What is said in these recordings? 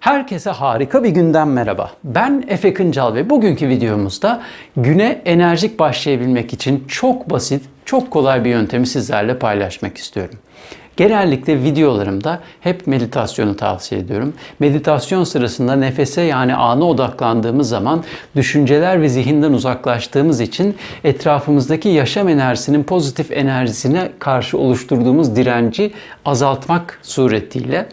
Herkese harika bir günden merhaba. Ben Efe Kıncal ve bugünkü videomuzda güne enerjik başlayabilmek için çok basit, çok kolay bir yöntemi sizlerle paylaşmak istiyorum. Genellikle videolarımda hep meditasyonu tavsiye ediyorum. Meditasyon sırasında nefese yani ana odaklandığımız zaman düşünceler ve zihinden uzaklaştığımız için etrafımızdaki yaşam enerjisinin pozitif enerjisine karşı oluşturduğumuz direnci azaltmak suretiyle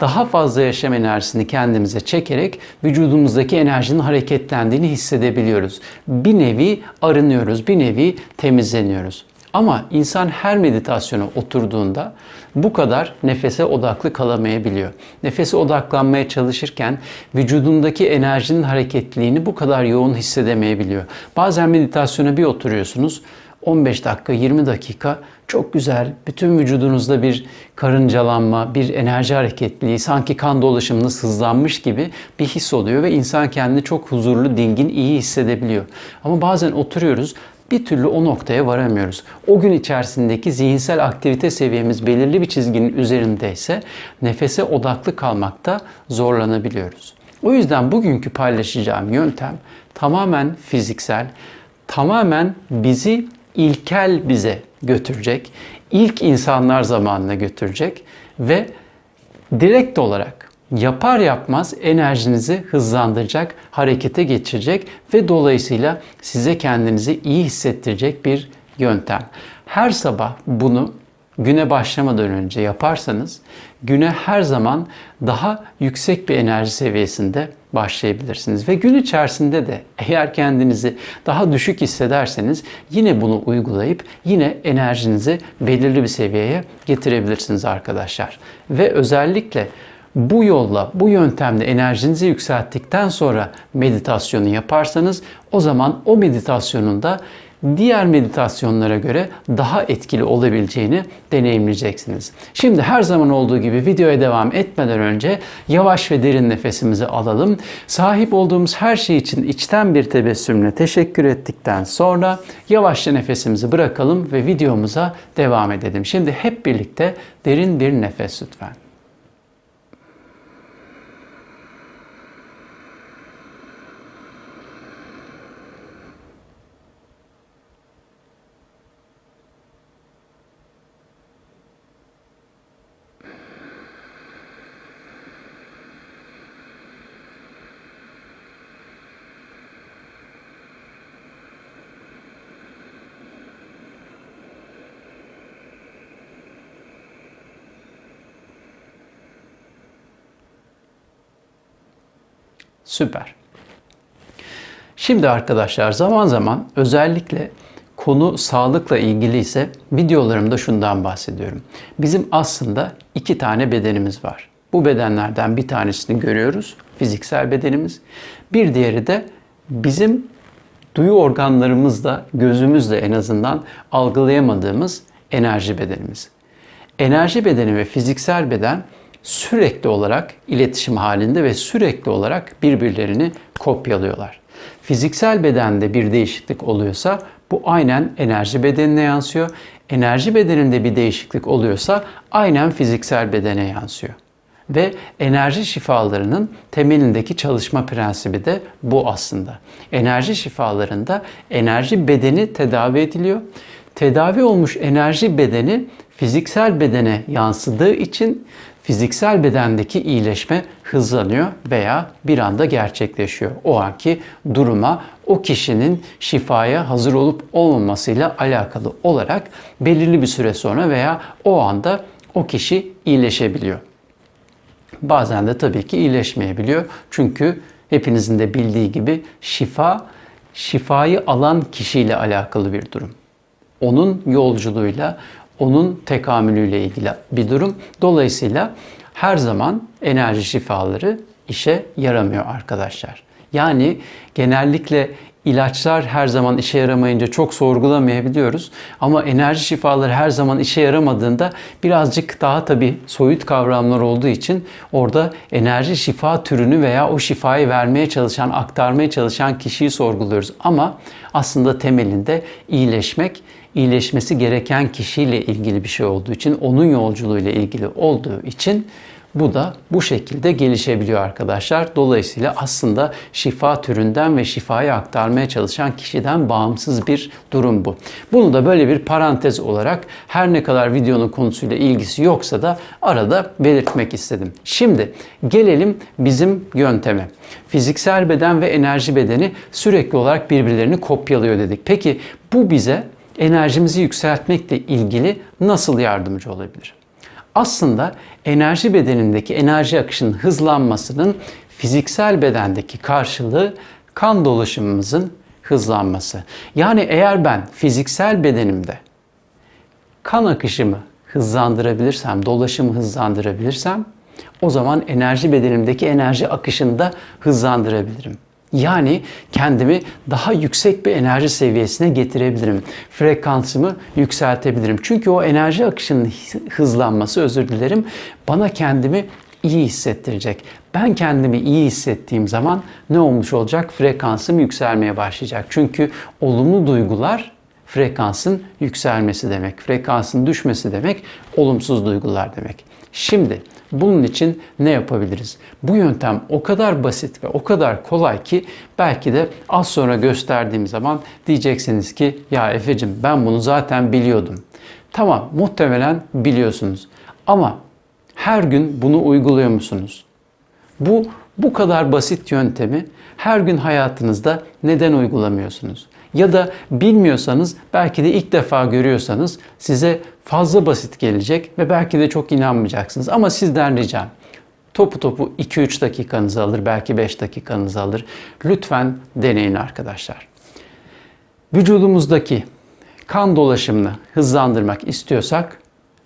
daha fazla yaşam enerjisini kendimize çekerek vücudumuzdaki enerjinin hareketlendiğini hissedebiliyoruz. Bir nevi arınıyoruz, bir nevi temizleniyoruz. Ama insan her meditasyona oturduğunda bu kadar nefese odaklı kalamayabiliyor. Nefese odaklanmaya çalışırken vücudundaki enerjinin hareketliliğini bu kadar yoğun hissedemeyebiliyor. Bazen meditasyona bir oturuyorsunuz, 15 dakika, 20 dakika çok güzel, bütün vücudunuzda bir karıncalanma, bir enerji hareketliliği, sanki kan dolaşımınız hızlanmış gibi bir his oluyor ve insan kendini çok huzurlu, dingin, iyi hissedebiliyor. Ama bazen oturuyoruz, bir türlü o noktaya varamıyoruz. O gün içerisindeki zihinsel aktivite seviyemiz belirli bir çizginin üzerindeyse nefese odaklı kalmakta zorlanabiliyoruz. O yüzden bugünkü paylaşacağım yöntem tamamen fiziksel, tamamen bizi ilkel bize götürecek, ilk insanlar zamanına götürecek ve direkt olarak yapar yapmaz enerjinizi hızlandıracak, harekete geçirecek ve dolayısıyla size kendinizi iyi hissettirecek bir yöntem. Her sabah bunu güne başlamadan önce yaparsanız güne her zaman daha yüksek bir enerji seviyesinde başlayabilirsiniz. Ve gün içerisinde de eğer kendinizi daha düşük hissederseniz yine bunu uygulayıp yine enerjinizi belirli bir seviyeye getirebilirsiniz arkadaşlar. Ve özellikle bu yolla, bu yöntemle enerjinizi yükselttikten sonra meditasyonu yaparsanız o zaman o meditasyonun da diğer meditasyonlara göre daha etkili olabileceğini deneyimleyeceksiniz. Şimdi her zaman olduğu gibi videoya devam etmeden önce yavaş ve derin nefesimizi alalım. Sahip olduğumuz her şey için içten bir tebessümle teşekkür ettikten sonra yavaşça nefesimizi bırakalım ve videomuza devam edelim. Şimdi hep birlikte derin bir nefes lütfen. Süper. Şimdi arkadaşlar zaman zaman özellikle konu sağlıkla ilgili ise videolarımda şundan bahsediyorum. Bizim aslında iki tane bedenimiz var. Bu bedenlerden bir tanesini görüyoruz, fiziksel bedenimiz. Bir diğeri de bizim duyu organlarımızla, gözümüzle en azından algılayamadığımız enerji bedenimiz. Enerji bedeni ve fiziksel beden sürekli olarak iletişim halinde ve sürekli olarak birbirlerini kopyalıyorlar. Fiziksel bedende bir değişiklik oluyorsa bu aynen enerji bedenine yansıyor. Enerji bedeninde bir değişiklik oluyorsa aynen fiziksel bedene yansıyor. Ve enerji şifalarının temelindeki çalışma prensibi de bu aslında. Enerji şifalarında enerji bedeni tedavi ediliyor. Tedavi olmuş enerji bedeni fiziksel bedene yansıdığı için fiziksel bedendeki iyileşme hızlanıyor veya bir anda gerçekleşiyor. O anki duruma o kişinin şifaya hazır olup olmamasıyla alakalı olarak belirli bir süre sonra veya o anda o kişi iyileşebiliyor. Bazen de tabii ki iyileşmeyebiliyor. Çünkü hepinizin de bildiği gibi şifa şifayı alan kişiyle alakalı bir durum. Onun yolculuğuyla, onun tekamülüyle ilgili bir durum. Dolayısıyla her zaman enerji şifaları işe yaramıyor arkadaşlar. Yani genellikle ilaçlar her zaman işe yaramayınca çok sorgulamayabiliyoruz. Ama enerji şifaları her zaman işe yaramadığında birazcık daha tabii soyut kavramlar olduğu için orada enerji şifa türünü veya o şifayı vermeye çalışan, aktarmaya çalışan kişiyi sorguluyoruz. Ama aslında temelinde iyileşmek, iyileşmesi gereken kişiyle ilgili bir şey olduğu için, onun yolculuğuyla ilgili olduğu için Bu da bu şekilde gelişebiliyor arkadaşlar. Dolayısıyla aslında şifa türünden ve şifayı aktarmaya çalışan kişiden bağımsız bir durum bu. Bunu da böyle bir parantez olarak her ne kadar videonun konusuyla ilgisi yoksa da arada belirtmek istedim. Şimdi gelelim bizim yönteme. Fiziksel beden ve enerji bedeni sürekli olarak birbirlerini kopyalıyor dedik. Peki bu bize enerjimizi yükseltmekle ilgili nasıl yardımcı olabilir? Aslında enerji bedenindeki enerji akışının hızlanmasının fiziksel bedendeki karşılığı kan dolaşımımızın hızlanması. Yani eğer ben fiziksel bedenimde kan akışımı hızlandırabilirsem, dolaşımı hızlandırabilirsem o zaman enerji bedenimdeki enerji akışını da hızlandırabilirim. Yani kendimi daha yüksek bir enerji seviyesine getirebilirim. Frekansımı yükseltebilirim. Çünkü o enerji akışının hızlanması, özür dilerim, bana kendimi iyi hissettirecek. Ben kendimi iyi hissettiğim zaman ne olmuş olacak? Frekansım yükselmeye başlayacak. Çünkü olumlu duygular frekansın yükselmesi demek. Frekansın düşmesi demek olumsuz duygular demek. Şimdi bunun için ne yapabiliriz? Bu yöntem o kadar basit ve o kadar kolay ki belki de az sonra gösterdiğim zaman diyeceksiniz ki ya Efe'cim ben bunu zaten biliyordum. Tamam muhtemelen biliyorsunuz ama her gün bunu uyguluyor musunuz? Bu bu kadar basit yöntemi her gün hayatınızda neden uygulamıyorsunuz? Ya da bilmiyorsanız belki de ilk defa görüyorsanız size fazla basit gelecek ve belki de çok inanmayacaksınız. Ama sizden ricam topu topu 2-3 dakikanızı alır, belki 5 dakikanızı alır. Lütfen deneyin arkadaşlar. Vücudumuzdaki kan dolaşımını hızlandırmak istiyorsak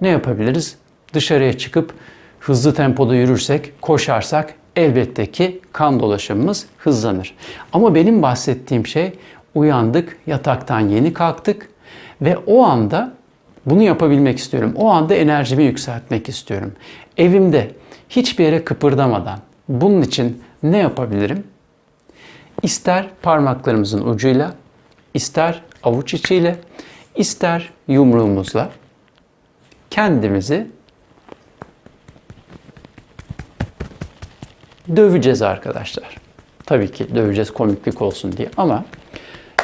ne yapabiliriz? Dışarıya çıkıp hızlı tempoda yürürsek, koşarsak elbette ki kan dolaşımımız hızlanır. Ama benim bahsettiğim şey uyandık, yataktan yeni kalktık ve o anda bunu yapabilmek istiyorum. O anda enerjimi yükseltmek istiyorum. Evimde hiçbir yere kıpırdamadan bunun için ne yapabilirim? İster parmaklarımızın ucuyla, ister avuç içiyle, ister yumruğumuzla kendimizi döveceğiz arkadaşlar. Tabii ki döveceğiz komiklik olsun diye ama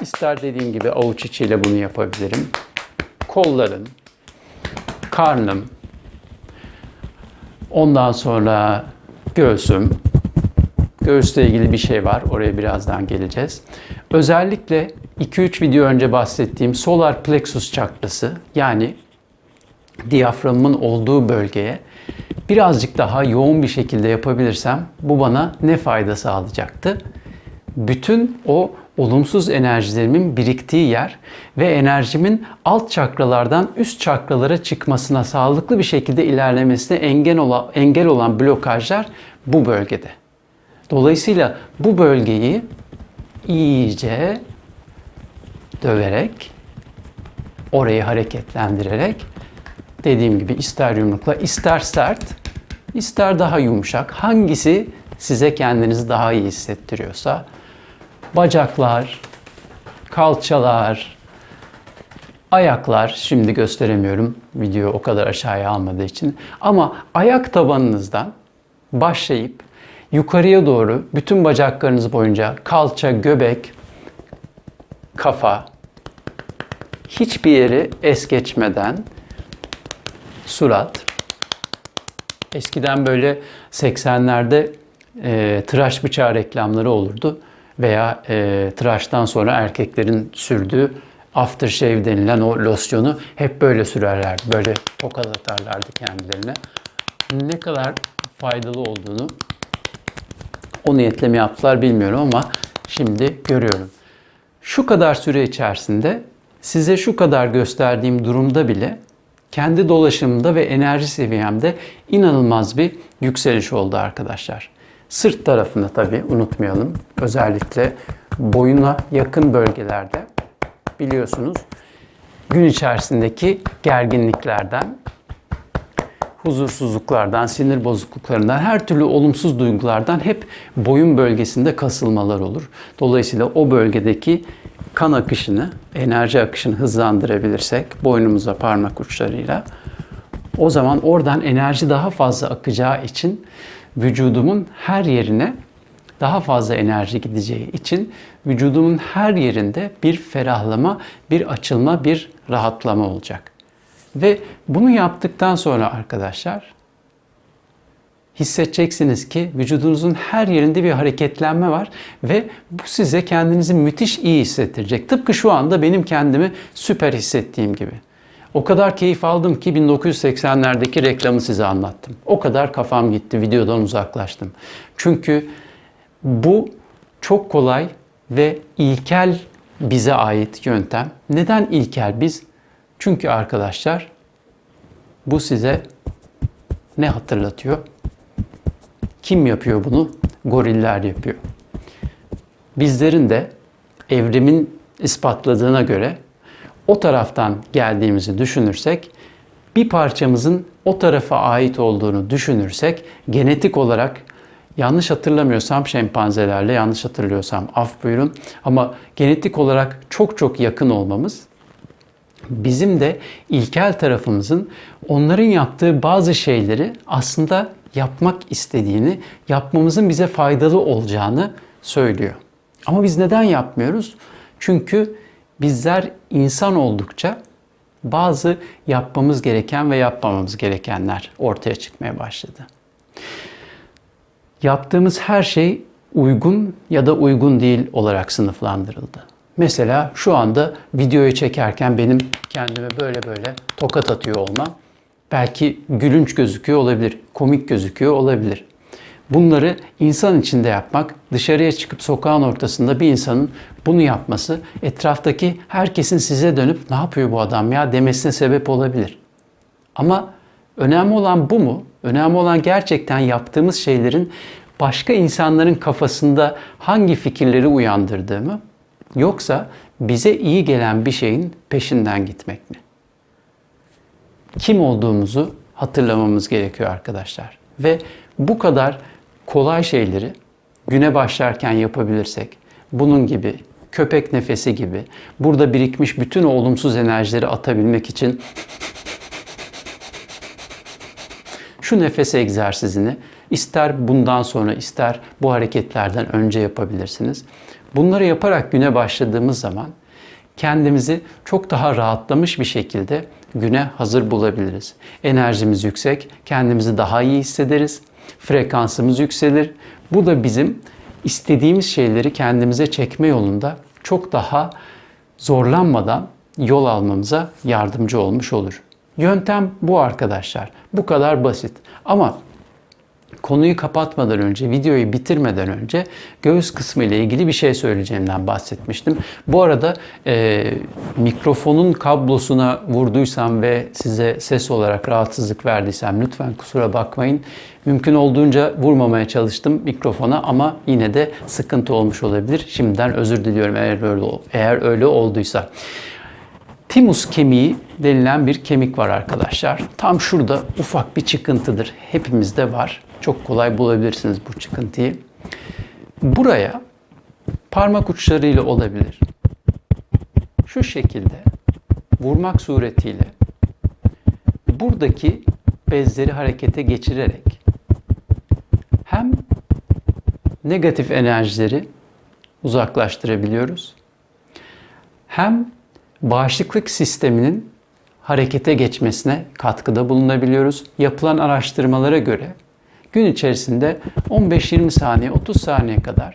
ister dediğim gibi avuç içiyle bunu yapabilirim. Kolların, karnım, ondan sonra göğsüm, göğüsle ilgili bir şey var. Oraya birazdan geleceğiz. Özellikle 2-3 video önce bahsettiğim solar plexus çakrası yani diyaframımın olduğu bölgeye birazcık daha yoğun bir şekilde yapabilirsem bu bana ne fayda sağlayacaktı? Bütün o olumsuz enerjilerimin biriktiği yer ve enerjimin alt çakralardan üst çakralara çıkmasına sağlıklı bir şekilde ilerlemesine engel olan, engel olan blokajlar bu bölgede. Dolayısıyla bu bölgeyi iyice döverek, orayı hareketlendirerek dediğim gibi ister yumrukla, ister sert, ister daha yumuşak. Hangisi size kendinizi daha iyi hissettiriyorsa bacaklar, kalçalar, ayaklar şimdi gösteremiyorum video o kadar aşağıya almadığı için ama ayak tabanınızdan başlayıp yukarıya doğru bütün bacaklarınız boyunca kalça, göbek, kafa hiçbir yeri es geçmeden surat. Eskiden böyle 80'lerde e, tıraş bıçağı reklamları olurdu veya e, tıraştan sonra erkeklerin sürdüğü aftershave denilen o losyonu hep böyle sürerlerdi. Böyle tokat atarlardı kendilerine. Ne kadar faydalı olduğunu o niyetle mi yaptılar bilmiyorum ama şimdi görüyorum. Şu kadar süre içerisinde size şu kadar gösterdiğim durumda bile kendi dolaşımımda ve enerji seviyemde inanılmaz bir yükseliş oldu arkadaşlar. Sırt tarafını tabii unutmayalım. Özellikle boyuna yakın bölgelerde biliyorsunuz gün içerisindeki gerginliklerden, huzursuzluklardan, sinir bozukluklarından, her türlü olumsuz duygulardan hep boyun bölgesinde kasılmalar olur. Dolayısıyla o bölgedeki kan akışını, enerji akışını hızlandırabilirsek boynumuza parmak uçlarıyla O zaman oradan enerji daha fazla akacağı için vücudumun her yerine daha fazla enerji gideceği için vücudumun her yerinde bir ferahlama, bir açılma, bir rahatlama olacak. Ve bunu yaptıktan sonra arkadaşlar hissedeceksiniz ki vücudunuzun her yerinde bir hareketlenme var ve bu size kendinizi müthiş iyi hissettirecek. Tıpkı şu anda benim kendimi süper hissettiğim gibi. O kadar keyif aldım ki 1980'lerdeki reklamı size anlattım. O kadar kafam gitti, videodan uzaklaştım. Çünkü bu çok kolay ve ilkel bize ait yöntem. Neden ilkel biz? Çünkü arkadaşlar bu size ne hatırlatıyor? Kim yapıyor bunu? Goriller yapıyor. Bizlerin de evrimin ispatladığına göre o taraftan geldiğimizi düşünürsek, bir parçamızın o tarafa ait olduğunu düşünürsek, genetik olarak yanlış hatırlamıyorsam şempanzelerle yanlış hatırlıyorsam af buyurun ama genetik olarak çok çok yakın olmamız bizim de ilkel tarafımızın onların yaptığı bazı şeyleri aslında yapmak istediğini, yapmamızın bize faydalı olacağını söylüyor. Ama biz neden yapmıyoruz? Çünkü bizler insan oldukça bazı yapmamız gereken ve yapmamamız gerekenler ortaya çıkmaya başladı. Yaptığımız her şey uygun ya da uygun değil olarak sınıflandırıldı. Mesela şu anda videoyu çekerken benim kendime böyle böyle tokat atıyor olmam belki gülünç gözüküyor olabilir, komik gözüküyor olabilir. Bunları insan içinde yapmak, dışarıya çıkıp sokağın ortasında bir insanın bunu yapması, etraftaki herkesin size dönüp ne yapıyor bu adam ya demesine sebep olabilir. Ama önemli olan bu mu? Önemli olan gerçekten yaptığımız şeylerin başka insanların kafasında hangi fikirleri uyandırdığı mı? Yoksa bize iyi gelen bir şeyin peşinden gitmek mi? Kim olduğumuzu hatırlamamız gerekiyor arkadaşlar. Ve bu kadar kolay şeyleri güne başlarken yapabilirsek, bunun gibi köpek nefesi gibi burada birikmiş bütün o olumsuz enerjileri atabilmek için şu nefes egzersizini ister bundan sonra ister bu hareketlerden önce yapabilirsiniz. Bunları yaparak güne başladığımız zaman kendimizi çok daha rahatlamış bir şekilde güne hazır bulabiliriz. Enerjimiz yüksek, kendimizi daha iyi hissederiz, frekansımız yükselir. Bu da bizim istediğimiz şeyleri kendimize çekme yolunda çok daha zorlanmadan yol almamıza yardımcı olmuş olur. Yöntem bu arkadaşlar. Bu kadar basit. Ama konuyu kapatmadan önce, videoyu bitirmeden önce göğüs kısmı ile ilgili bir şey söyleyeceğimden bahsetmiştim. Bu arada e, mikrofonun kablosuna vurduysam ve size ses olarak rahatsızlık verdiysem lütfen kusura bakmayın. Mümkün olduğunca vurmamaya çalıştım mikrofona ama yine de sıkıntı olmuş olabilir. Şimdiden özür diliyorum eğer öyle, eğer öyle olduysa. Timus kemiği denilen bir kemik var arkadaşlar. Tam şurada ufak bir çıkıntıdır. Hepimizde var. Çok kolay bulabilirsiniz bu çıkıntıyı. Buraya parmak uçlarıyla olabilir. Şu şekilde vurmak suretiyle buradaki bezleri harekete geçirerek hem negatif enerjileri uzaklaştırabiliyoruz. Hem bağışıklık sisteminin harekete geçmesine katkıda bulunabiliyoruz. Yapılan araştırmalara göre gün içerisinde 15-20 saniye, 30 saniye kadar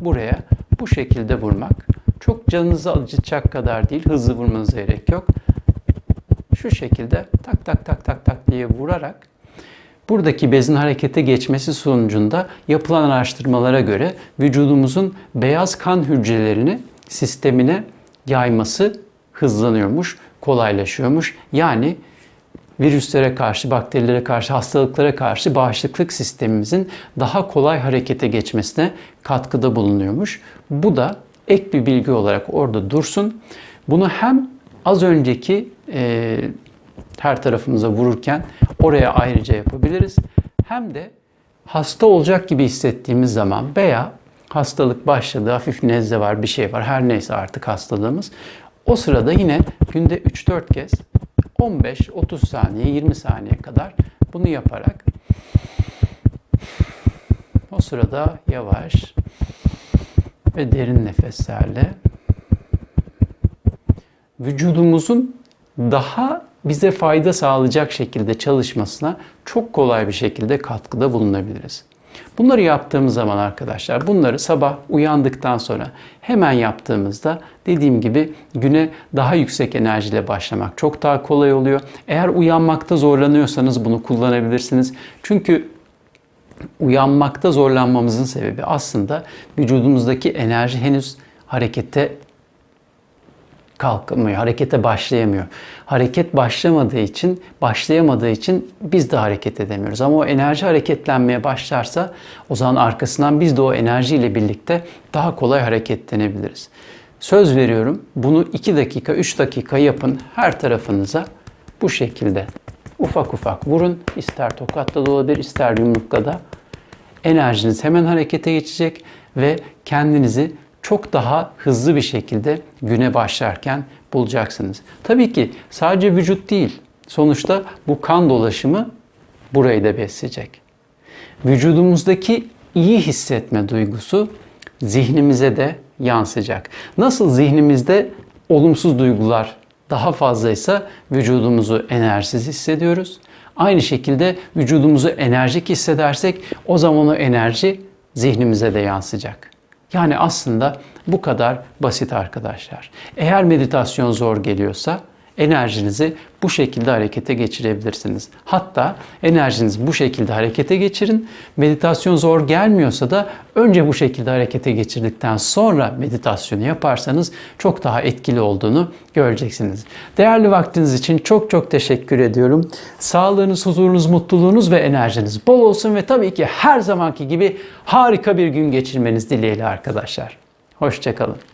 buraya bu şekilde vurmak çok canınızı acıtacak kadar değil, hızlı vurmanıza gerek yok. Şu şekilde tak tak tak tak tak diye vurarak buradaki bezin harekete geçmesi sonucunda yapılan araştırmalara göre vücudumuzun beyaz kan hücrelerini sistemine yayması hızlanıyormuş, kolaylaşıyormuş. Yani virüslere karşı, bakterilere karşı, hastalıklara karşı bağışıklık sistemimizin daha kolay harekete geçmesine katkıda bulunuyormuş. Bu da ek bir bilgi olarak orada dursun. Bunu hem az önceki e, her tarafımıza vururken oraya ayrıca yapabiliriz. Hem de hasta olacak gibi hissettiğimiz zaman veya hastalık başladı, hafif nezle var, bir şey var, her neyse artık hastalığımız. O sırada yine günde 3-4 kez 15-30 saniye, 20 saniye kadar bunu yaparak o sırada yavaş ve derin nefeslerle vücudumuzun daha bize fayda sağlayacak şekilde çalışmasına çok kolay bir şekilde katkıda bulunabiliriz. Bunları yaptığımız zaman arkadaşlar bunları sabah uyandıktan sonra hemen yaptığımızda dediğim gibi güne daha yüksek enerjiyle başlamak çok daha kolay oluyor. Eğer uyanmakta zorlanıyorsanız bunu kullanabilirsiniz. Çünkü uyanmakta zorlanmamızın sebebi aslında vücudumuzdaki enerji henüz harekete kalkamıyor, harekete başlayamıyor. Hareket başlamadığı için, başlayamadığı için biz de hareket edemiyoruz. Ama o enerji hareketlenmeye başlarsa o zaman arkasından biz de o enerjiyle birlikte daha kolay hareketlenebiliriz. Söz veriyorum bunu 2 dakika, 3 dakika yapın her tarafınıza bu şekilde ufak ufak vurun. İster tokatla da olabilir, ister yumrukla da enerjiniz hemen harekete geçecek ve kendinizi çok daha hızlı bir şekilde güne başlarken bulacaksınız. Tabii ki sadece vücut değil. Sonuçta bu kan dolaşımı burayı da besleyecek. Vücudumuzdaki iyi hissetme duygusu zihnimize de yansıyacak. Nasıl zihnimizde olumsuz duygular daha fazlaysa vücudumuzu enerjisiz hissediyoruz. Aynı şekilde vücudumuzu enerjik hissedersek o zaman o enerji zihnimize de yansıyacak. Yani aslında bu kadar basit arkadaşlar. Eğer meditasyon zor geliyorsa enerjinizi bu şekilde harekete geçirebilirsiniz. Hatta enerjinizi bu şekilde harekete geçirin. Meditasyon zor gelmiyorsa da önce bu şekilde harekete geçirdikten sonra meditasyonu yaparsanız çok daha etkili olduğunu göreceksiniz. Değerli vaktiniz için çok çok teşekkür ediyorum. Sağlığınız, huzurunuz, mutluluğunuz ve enerjiniz bol olsun ve tabii ki her zamanki gibi harika bir gün geçirmeniz dileğiyle arkadaşlar. Hoşçakalın.